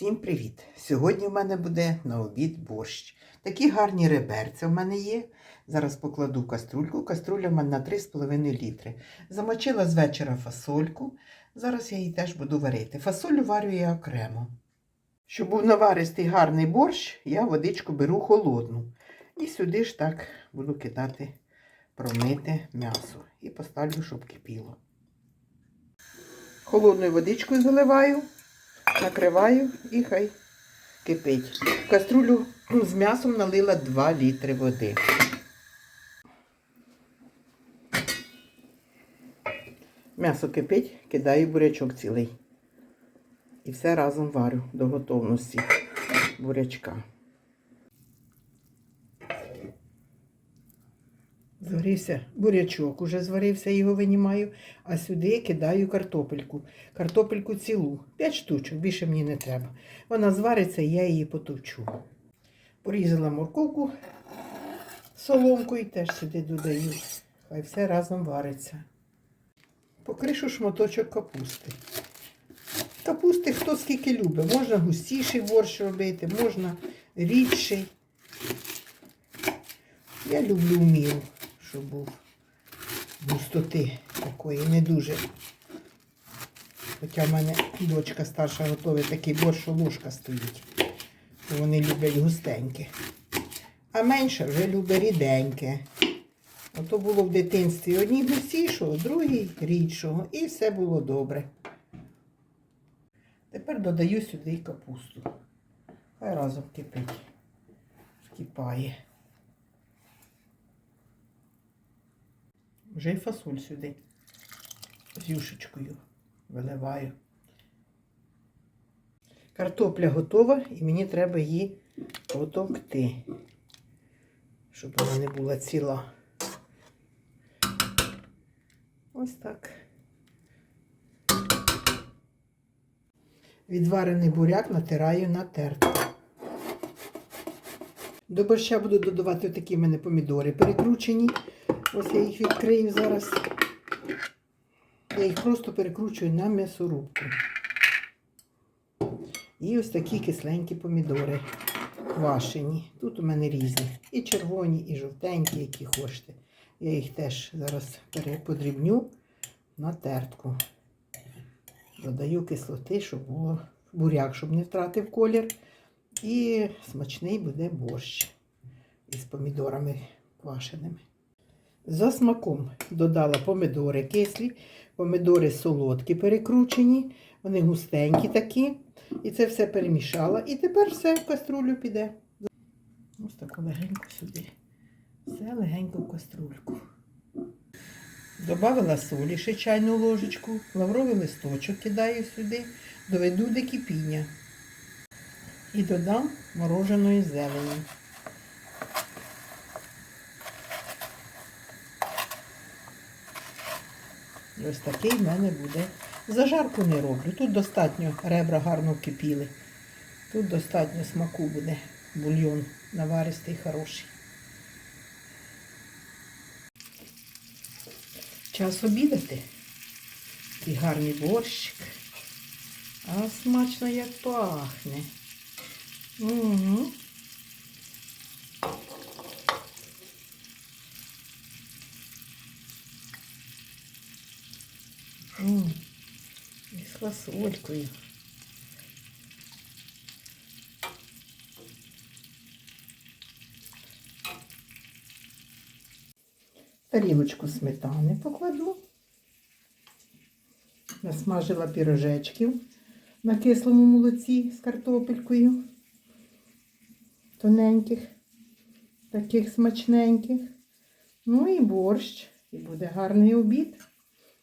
Всім привіт! Сьогодні в мене буде на обід борщ. Такі гарні реберця в мене є. Зараз покладу каструльку. Каструля в мене на 3,5 літри. Замочила з вечора фасольку. Зараз я її теж буду варити. Фасолю варю я окремо. Щоб був наваристий гарний борщ, я водичку беру холодну. І сюди ж так буду кидати промите м'ясо. І поставлю, щоб кипіло. Холодною водичкою заливаю накриваю і хай кипить. В каструлю з м'ясом налила 2 літри води. М'ясо кипить, кидаю бурячок цілий. І все разом варю до готовності бурячка. Зварився бурячок, уже зварився, його винімаю, а сюди кидаю картопельку. Картопельку цілу, 5 штучок, більше мені не треба. Вона звариться, і я її потовчу. Порізала морковку соломкою, теж сюди додаю. Хай все разом вариться. Покришу шматочок капусти. Капусти хто скільки любить. Можна густіший борщ робити, можна рідший. Я люблю міру, щоб був густоти такої, не дуже. Хоча в мене дочка старша готує такий борщ, що ложка стоїть. Вони люблять густеньке. А менша вже любить ріденьке. Ото було в дитинстві одні густішого, другий рідшого. І все було добре. Тепер додаю сюди капусту. Хай разом кипить. Вкипає. Вже й фасоль сюди з юшечкою виливаю. Картопля готова і мені треба її потовкти, щоб вона не була ціла. Ось так. Відварений буряк натираю на тертку. До борща буду додавати такі в мене помідори перекручені. Ось я їх відкрию зараз. Я їх просто перекручую на м'ясорубку. І ось такі кисленькі помідори квашені. Тут у мене різні. І червоні, і жовтенькі, які хочете. Я їх теж зараз подрібню на тертку. Додаю кислоти, щоб було буряк, щоб не втратив колір. І смачний буде борщ із помідорами квашеними. За смаком додала помидори кислі, помидори солодкі перекручені, вони густенькі такі. І це все перемішала. І тепер все в каструлю піде. Ось таку легенько сюди. Все легенько в каструльку. Добавила солі, ще чайну ложечку, лавровий листочок кидаю сюди, доведу до кипіння. І додам мороженої зелені. Ось такий в мене буде. Зажарку не роблю. Тут достатньо ребра гарно кипіли. Тут достатньо смаку буде. Бульйон наваристий, хороший. Час обідати. Такий гарний борщик. А смачно як пахне. Угу. М, І з фасолькою. Тарілочку сметани покладу. Насмажила пірожечків на кислому молоці з картопелькою. Тоненьких, таких смачненьких. Ну і борщ. І буде гарний обід.